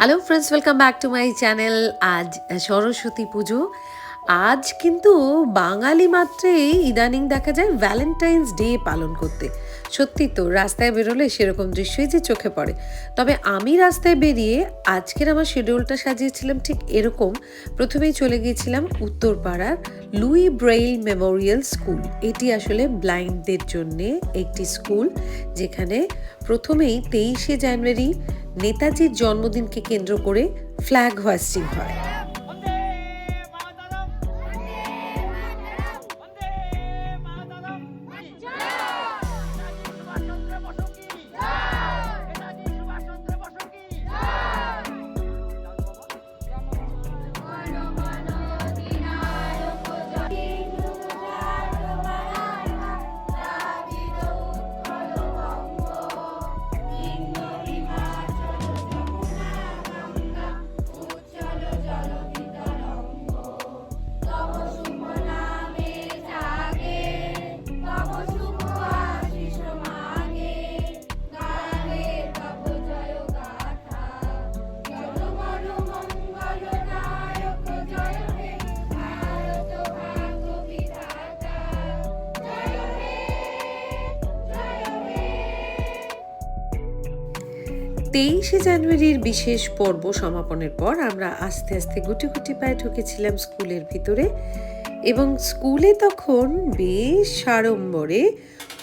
Hello friends welcome back to my channel আজ সরস্বতী পুজো। আজ কিন্তু বাঙালি মাত্রেই ইদানিং দেখা যায় ভ্যালেন্টাইন্স ডে পালন করতে। সত্যি তো, রাস্তায় বেরোলে সেরকম দৃশ্যই যে চোখে পড়ে। তবে আমি রাস্তায় বেরিয়ে আজকের আমার শিডিউলটা সাজিয়েছিলাম ঠিক এরকম। প্রথমেই চলে গিয়েছিলাম উত্তরপাড়ার লুই ব্রেইল মেমোরিয়াল স্কুল এটি আসলে ব্লাইন্ডদের জন্যে একটি স্কুল যেখানে প্রথমেই তেইশে জানুয়ারি নেতাজির জন্মদিনকে কেন্দ্র করে ফ্ল্যাগ হয়। তেইশে জানুয়ারির বিশেষ পর্ব সমাপনের পর আমরা আস্তে আস্তে গুটি গুটি পায়ে ঢুকেছিলাম স্কুলের ভিতরে এবং স্কুলে তখন বেশ সাড়ম্বরে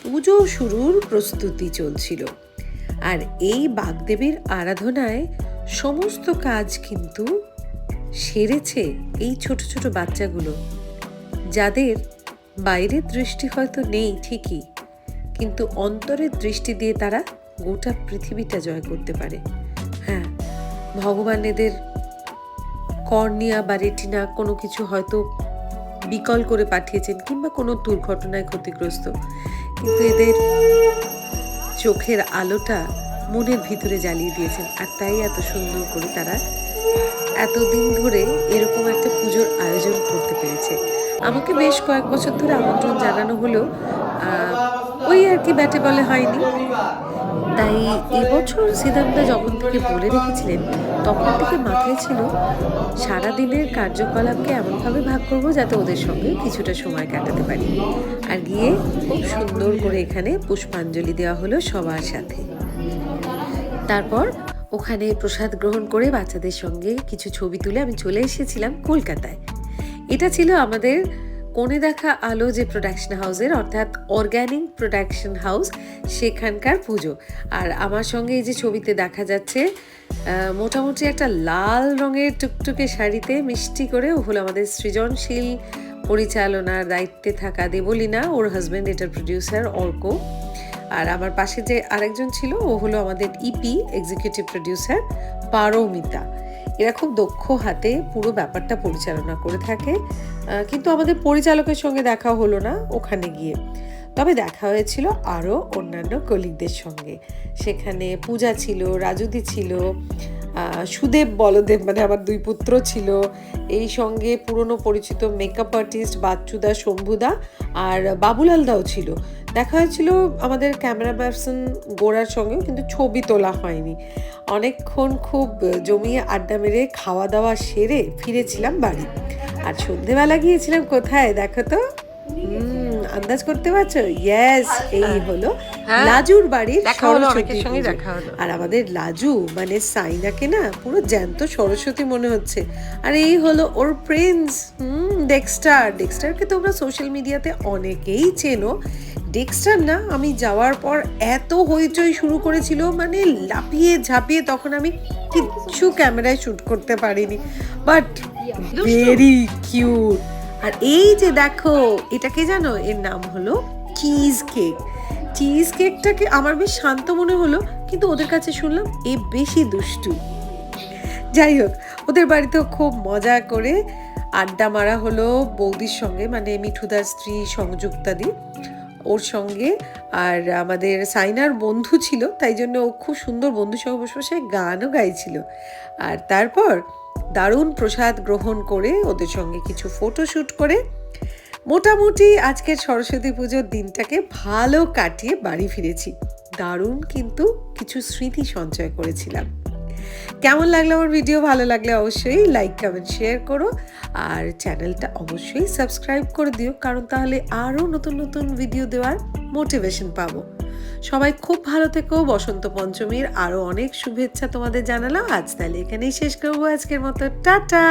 পুজো শুরুর প্রস্তুতি চলছিল। আর এই বাগদেবীর আরাধনায় সমস্ত কাজ কিন্তু সেরেছে এই ছোট ছোট বাচ্চাগুলো, যাদের বাইরের দৃষ্টি হয়তো নেই ঠিকই, কিন্তু অন্তরের দৃষ্টি দিয়ে তারা গোটা পৃথিবীটা জয় করতে পারে। হ্যাঁ ভগবান এদের কর্নিয়া বা রেটিনা কোনো কিছু হয়তো বিকল করে পাঠিয়েছেন কিংবা কোনো দুর্ঘটনায় ক্ষতিগ্রস্ত। কিন্তু এদের চোখের আলোটা মনের ভিতরে জ্বালিয়ে দিয়েছেন আর তাই এত সুন্দর করে তারা এতদিন ধরে এরকম একটা পুজোর আয়োজন করতে পেরেছে। আমাকে বেশ কয়েক বছর ধরে আমন্ত্রণ জানানো আহ, ওই আর কি ব্যাটে বলে হয়নি। তাই এবছর সিদ্ধান্ত যখন থেকে বলে রেখেছিলেন, তখন থেকে মাথায় ছিল সারাদিনের কার্যকলাপকে এমনভাবে ভাগ করব যাতে ওদের সঙ্গে কিছুটা সময় কাটাতে পারি। আর গিয়ে খুব সুন্দর করে এখানে পুষ্পাঞ্জলি দেওয়া হলো সবার সাথে। তারপর ওখানে প্রসাদ গ্রহণ করে বাচ্চাদের সঙ্গে কিছু ছবি তুলে আমি চলে এসেছিলাম কলকাতায়। এটা ছিল আমাদের কোণে দেখা আলো যে প্রোডাকশন হাউসের অর্থাৎ অর্গ্যানিক প্রোডাকশন হাউস সেখানকার পুজো। আর আমার সঙ্গে এই যে ছবিতে দেখা যাচ্ছে মোটামুটি একটা লাল রঙের টুকটুকে শাড়িতে মিষ্টি করে ও হলো আমাদের সৃজনশীল পরিচালনার দায়িত্বে থাকা দেবলীনা, ওর হাজব্যান্ড এটার প্রডিউসার অর্ক। আর আমার পাশে যে আরেকজন ছিল, ও হলো আমাদের ইপি এক্সিকিউটিভ প্রডিউসার পারমিতা। এরা খুব দক্ষ হাতে পুরো ব্যাপারটা পরিচালনা করে থাকে। কিন্তু আমাদের পরিচালকের সঙ্গে দেখা হলো না ওখানে গিয়ে। তবে দেখা হয়েছিল আরও অন্যান্য কলিগদের সঙ্গে। সেখানে পূজা ছিল, রাজুদি ছিল সুদেব বলদেব মানে আমার দুই পুত্র ছিল। এই সঙ্গে পুরনো পরিচিত মেকআপ আর্টিস্ট বাচ্চুদা শম্ভুদা আর বাবুলাল দাও ছিল। দেখা হয়েছিল আমাদের ক্যামেরা পার্সন গোড়ার সঙ্গেও, কিন্তু ছবি তোলা হয়নি। অনেকক্ষণ খুব জমিয়ে আড্ডা মেরে খাওয়া দাওয়া সেরে ফিরেছিলাম বাড়ি। আর সন্ধেবেলা গিয়েছিলাম কোথায়, দেখো তো? আন্দাজ করতে পারছ? ইয়েস এই হলো। লাজুর বাড়ির সরস্বতী। আর আমাদের লাজু মানে সাইনাকে না পুরো জ্যান্ত সরস্বতী মনে হচ্ছে। আর এই হলো ওর প্রিন্স হুম ডেক্সটার ডেক্সটারকে তোমরা সোশ্যাল মিডিয়াতে অনেকেই চেনো। ডেক্সটার না আমি যাওয়ার পর এত হইচই শুরু করেছিল মানে লাপিয়ে ঝাঁপিয়ে তখন আমি কিচ্ছু ক্যামেরায় শ্যুট করতে পারিনি। বাট ভেরি কিউট আর এই যে দেখো এটাকে জানো? এর নাম হলো চিজ কেক চিজ কেকটাকে আমার বেশ শান্ত মনে হলো, কিন্তু ওদের কাছে শুনলাম এ বেশি দুষ্টু। যাই হোক, ওদের বাড়িতেও খুব মজা করে আড্ডা মারা হলো বৌদির সঙ্গে মানে মিঠুদার স্ত্রী সংযুক্তাদি। ওর সঙ্গে আর আমাদের সাইনার বন্ধু ছিল, তাই জন্য ও খুব সুন্দর বন্ধু সঙ্গে বসে বসে গানও গাইছিল। আর তারপর দারুণ প্রসাদ গ্রহণ করে ওদের সঙ্গে কিছু ফটো শ্যুট করে মোটামুটি আজকের সরস্বতী পুজোর দিনটাকে ভালো কাটিয়ে বাড়ি ফিরেছি। দারুণ কিন্তু কিছু স্মৃতি সঞ্চয় করেছিলাম। কেমন লাগল আমার ভিডিও? ভালো লাগলে অবশ্যই লাইক কমেন্ট শেয়ার করো। আর চ্যানেলটা অবশ্যই সাবস্ক্রাইব করে দিও, কারণ তাহলে আরও নতুন নতুন ভিডিও দেওয়ার মোটিভেশন পাবো। সবাই খুব ভালো থেকো, বসন্ত পঞ্চমীর আরও অনেক শুভেচ্ছা তোমাদের জানালাম। আজ তাহলে এখানেই শেষ করব আজকের মতো। টাটা!